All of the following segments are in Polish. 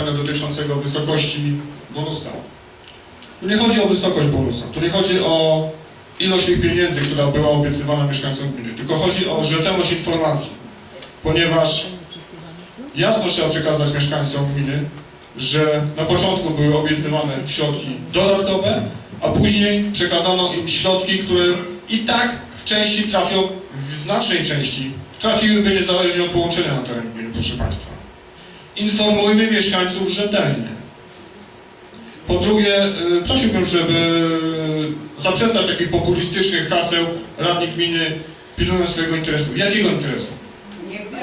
pytania dotyczącego wysokości bonusa. Tu nie chodzi o wysokość bonusa, tu nie chodzi o ilość tych pieniędzy, która była obiecywana mieszkańcom gminy, tylko chodzi o rzetelność informacji, ponieważ jasno trzeba przekazać mieszkańcom gminy, że na początku były obiecywane środki dodatkowe, a później przekazano im środki, które i tak w części trafią, w znacznej części trafiłyby niezależnie od połączenia na teren gminy, proszę Państwa. Informujmy mieszkańców rzetelnie. Po drugie, y, prosiłbym, żeby zaprzestać takich populistycznych haseł radni gminy pilnują swojego interesu. Jakiego interesu?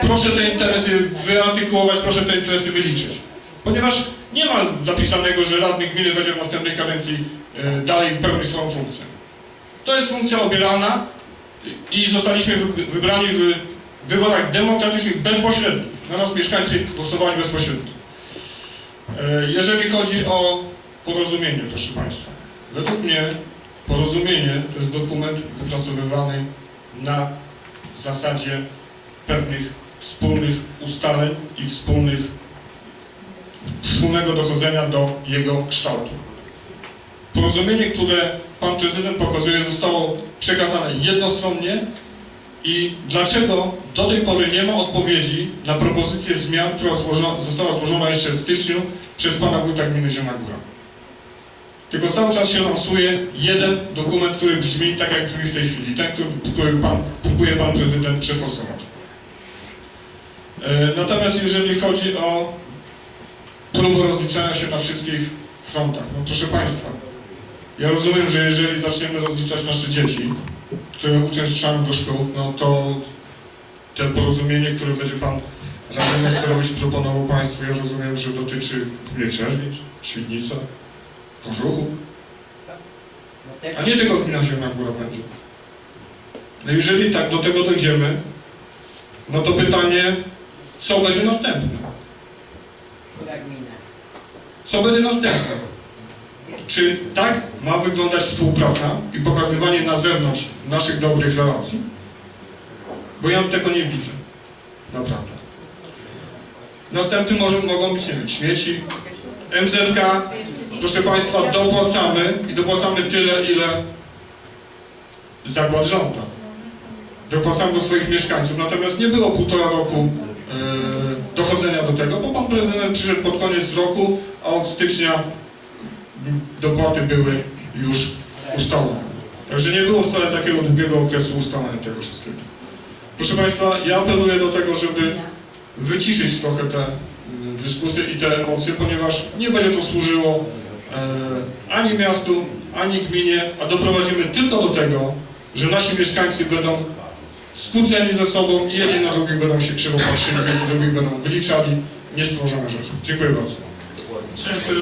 Proszę te interesy wyartykułować, proszę te interesy wyliczyć. Ponieważ nie ma zapisanego, że radny gminy będzie w następnej kadencji y, dalej pełnić swoją funkcję. To jest funkcja obierana i zostaliśmy wy- wybrani w wyborach demokratycznych bezpośrednich. Na nas mieszkańcy głosowali bezpośrednio. E, Jeżeli chodzi o porozumienie, proszę Państwa, według mnie porozumienie to jest dokument wypracowywany na zasadzie pewnych wspólnych ustaleń i wspólnych, wspólnego dochodzenia do jego kształtu. Porozumienie, które Pan Prezydent pokazuje, zostało przekazane jednostronnie i dlaczego do tej pory nie ma odpowiedzi na propozycję zmian, która złożo, została złożona jeszcze w styczniu przez Pana Wójta Gminy Zielona Góra. Tylko cały czas się lansuje jeden dokument, który brzmi tak, jak brzmi w tej chwili, ten, który, pan, próbuje Pan Prezydent przeforsować. E, Natomiast jeżeli chodzi o próbę rozliczania się na wszystkich frontach, no proszę Państwa, ja rozumiem, że jeżeli zaczniemy rozliczać nasze dzieci, które uczęszczają do szkół, no to te porozumienie, które będzie Pan Radny Mosterowicz proponował Państwu, ja rozumiem, że dotyczy gminy Czerwic, Świdnica, Kożuchów, a nie tylko gmina Zielona Góra będzie. No jeżeli tak do tego dojdziemy, no to pytanie, co będzie następne? Co będzie następne? Czy tak ma wyglądać współpraca i pokazywanie na zewnątrz naszych dobrych relacji? Bo ja tego nie widzę. Naprawdę. Następnym może mogą być nie wiem, śmieci. MZK, proszę Państwa, dopłacamy i dopłacamy tyle, ile zakład żąda. Dopłacamy do swoich mieszkańców. Natomiast nie było półtora roku e, dochodzenia do tego, bo Pan Prezydent przyszedł pod koniec roku, a od stycznia dopłaty były już ustalone. Także nie było wcale takiego długiego okresu ustalania tego wszystkiego. Proszę Państwa, ja apeluję do tego, żeby wyciszyć trochę te mm, dyskusje i te emocje, ponieważ nie będzie to służyło e, ani miastu, ani gminie, a doprowadzimy tylko do tego, że nasi mieszkańcy będą skłóceni ze sobą i jedni na drugich będą się krzywo patrzyli, jedni będą wyliczali niestworzone rzeczy. Dziękuję bardzo.